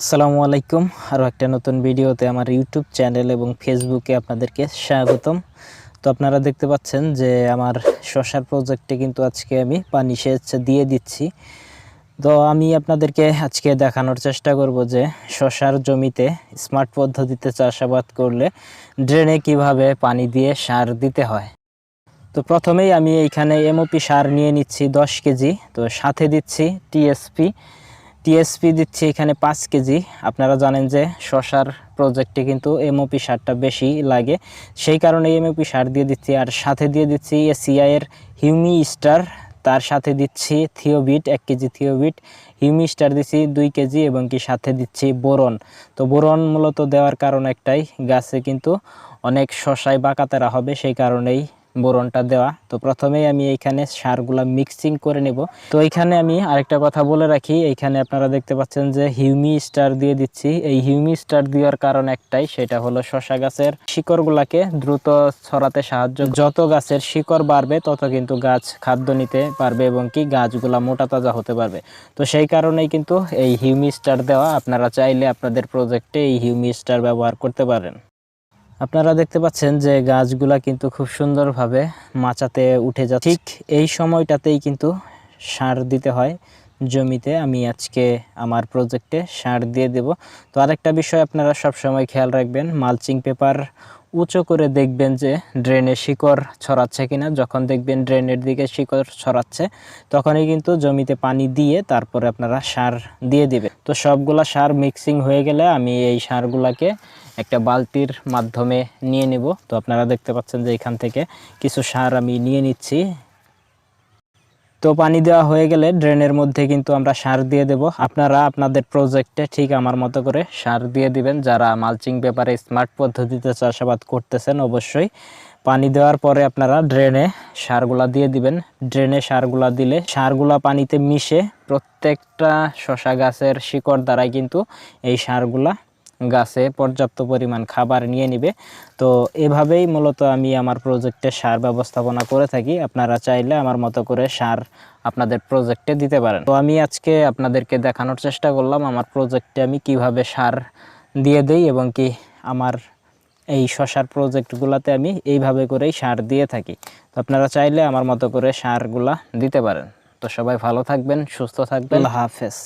আসসালামু আলাইকুম। আরও একটা নতুন ভিডিওতে আমার ইউটিউব চ্যানেল এবং ফেসবুকে আপনাদেরকে স্বাগতম। তো আপনারা দেখতে পাচ্ছেন যে আমার শশার প্রজেক্টে কিন্তু আজকে আমি পানি সেচ দিয়ে দিচ্ছি। তো আমি আপনাদেরকে আজকে দেখানোর চেষ্টা করব যে শশার জমিতে স্মার্ট পদ্ধতিতে চাষাবাদ করলে ড্রেনে কীভাবে পানি দিয়ে সার দিতে হয়। তো প্রথমেই আমি এইখানে এমওপি সার নিয়ে নিচ্ছি দশ কেজি। তো সাথে দিচ্ছি টিএসপি টিএসপি দিচ্ছি এখানে পাঁচ কেজি। আপনারা জানেন যে শশার প্রজেক্টে কিন্তু এমওপি সারটা বেশি লাগে। সেই কারণে এমওপি সার দিয়ে দিচ্ছি। আর সাথে দিয়ে দিচ্ছি এসিআই এর হিউমি স্টার তার সাথে দিচ্ছি থিওবিট, এক কেজি থিওবিট। হিউমি স্টার দিচ্ছি দুই কেজি এবং কি সাথে দিচ্ছি বোরন। তো বোরন মূলত দেওয়ার কারণ একটাই, গাছে কিন্তু অনেক শশায় বাঁকাতেরা হবে। সেই কারণেই বোরনটা দেওয়া। তো প্রথমেই আমি এইখানে সারগুলা মিক্সিং করে নেব। তো এইখানে আমি আরেকটা কথা বলে রাখি, এইখানে আপনারা দেখতে পাচ্ছেন যে হিউমি স্টার দিয়ে দিচ্ছি। এই হিউমি স্টার দেওয়ার কারণ একটাই, সেটা হলো শশা গাছের শিকড়গুলাকে দ্রুত ছড়াতে সাহায্য যত গাছের শিকড় বাড়বে, তত কিন্তু গাছ খাদ্য নিতে পারবে এবং কি গাছগুলা মোটা তাজা হতে পারবে। তো সেই কারণেই কিন্তু এই হিউমি স্টার দেওয়া, আপনারা চাইলে আপনাদের প্রজেক্টে এই হিউমি স্টার ব্যবহার করতে পারেন। আপনারা দেখতে পাচ্ছেন যে গাছগুলা কিন্তু খুব সুন্দরভাবে মাচাতে উঠে যাচ্ছে। ঠিক এই সময়টাতেই কিন্তু সার দিতে হয় জমিতে। আমি আজকে আমার প্রজেক্টে সার দিয়ে দেব। তো আরেকটা বিষয় আপনারা সব সময় খেয়াল রাখবেন মালচিং পেপার উঁচু করে দেখবেন যে ড্রেনে শিকড় ছড়াচ্ছে কিনা। যখন দেখবেন ড্রেনের দিকে শিকড় ছড়াচ্ছে, তখনই কিন্তু জমিতে পানি দিয়ে তারপরে আপনারা সার দিয়ে দিবেন। তো সবগুলা সার মিক্সিং হয়ে গেলে আমি এই সারগুলাকে একটা বালতির মাধ্যমে নিয়ে নেব। তো আপনারা দেখতে পাচ্ছেন যে এখান থেকে কিছু সার আমি নিয়ে নিচ্ছি। তো পানি দেওয়া হয়ে গেলে ড্রেনের মধ্যে কিন্তু আমরা সার দিয়ে দেব। আপনারা আপনাদের প্রজেক্টে ঠিক আমার মতো করে সার দিয়ে দিবেন। যারা মালচিং পেপারে স্মার্ট পদ্ধতিতে চাষাবাদ করতেছেন অবশ্যই পানি দেওয়ার পরে আপনারা ড্রেনে সারগুলা দিয়ে দিবেন। ড্রেনে সারগুলা দিলে সারগুলা পানিতে মিশে প্রত্যেকটা শশা গাছের শিকড় দ্বারাই কিন্তু এই সারগুলা গাছে পর্যাপ্ত পরিমাণ খাবার নিয়ে নিবে। তো এভাবেই মূলত আমি আমার প্রজেক্টে সার ব্যবস্থাপনা করে থাকি। আপনারা চাইলে আমার মতো করে সার আপনাদের প্রজেক্টে দিতে পারেন। তো আমি আজকে আপনাদেরকে দেখানোর চেষ্টা করলাম, আমার প্রজেক্টে আমি কীভাবে সার দিয়ে দেই এবং কি আমার এই শশার প্রজেক্টগুলোতে আমি এইভাবে করেই সার দিয়ে থাকি। তো আপনারা চাইলে আমার মতো করে সারগুলা দিতে পারেন। তো সবাই ভালো থাকবেন, সুস্থ থাকবেন। হাফেজ।